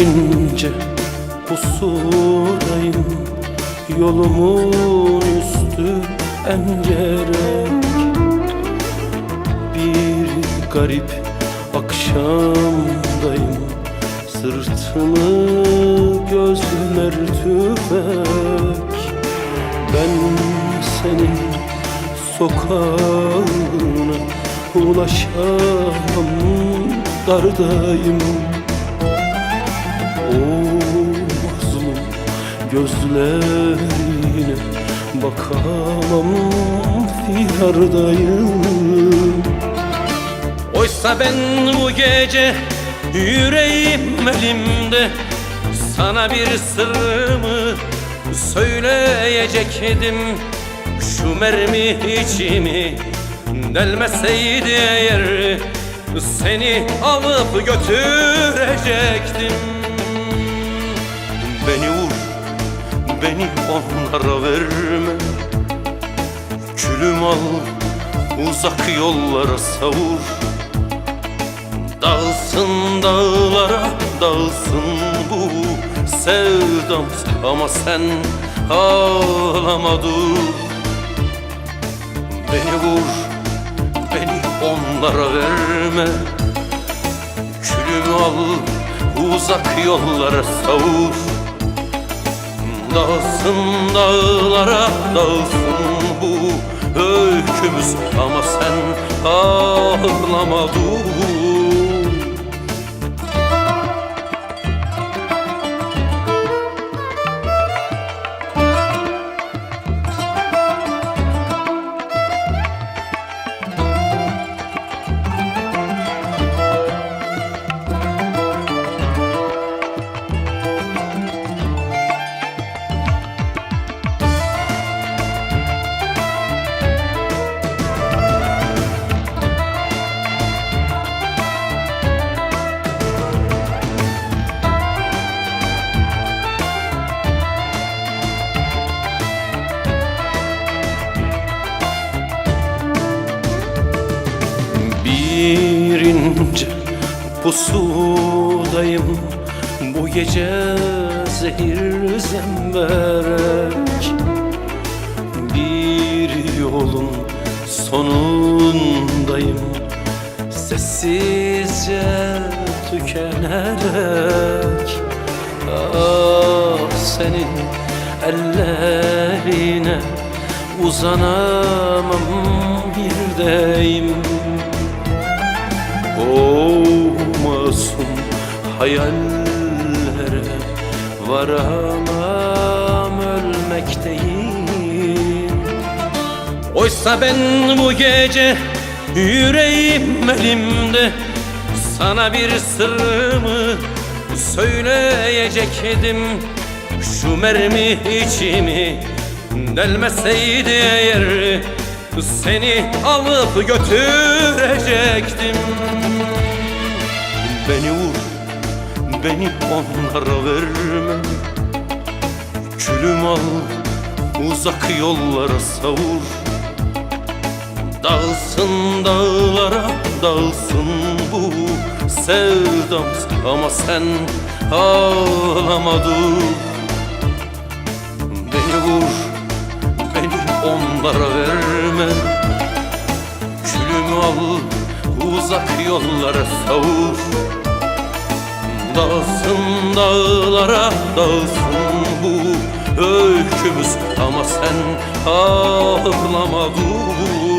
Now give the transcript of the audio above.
ince pusudayım Yolumun üstü engerek Bir garip akşamdayım. Sırtımı gözler tüfek. Ben senin sokağına ulaşamam. Dardayım o mazlum gözlerine bakamam Fiyardayım Oysa ben bu gece yüreğim elimde Sana bir sırrımı söyleyecektim. Şu mermi içimi delmeseydi eğer Seni alıp götürecektim beni onlara verme. Külüm al, uzak yollara savur. Dağılsın dağlara, dağılsın bu sevdam. Ama sen ağlama dur. Beni vur, beni onlara verme. Külümü al, uzak yollara savur Dağılsın dağlara, dağılsın bu öykümüz. Ama sen ağlama dur ince pusudayım Bu gece zehir zemberek. Bir yolun sonundayım Sessizce tükenerek. Ah senin ellerine uzanamam birdeyim o masum hayallere varamam ölmekteyim Oysa ben bu gece yüreğim elimde Sana bir sırrımı söyleyecektim. Şu mermi içimi delmeseydi eğer Seni alıp götürecektim Beni vur, beni onlara verme Külüm al, uzak yollara savur. Dağılsın dağlara, dağılsın bu sevdam Ama sen ağlama dur. Beni vur, beni onlara verme uzak yollara savur. Dağılsın dağlara, dağılsın bu öykümüz. Ama sen ağlama dur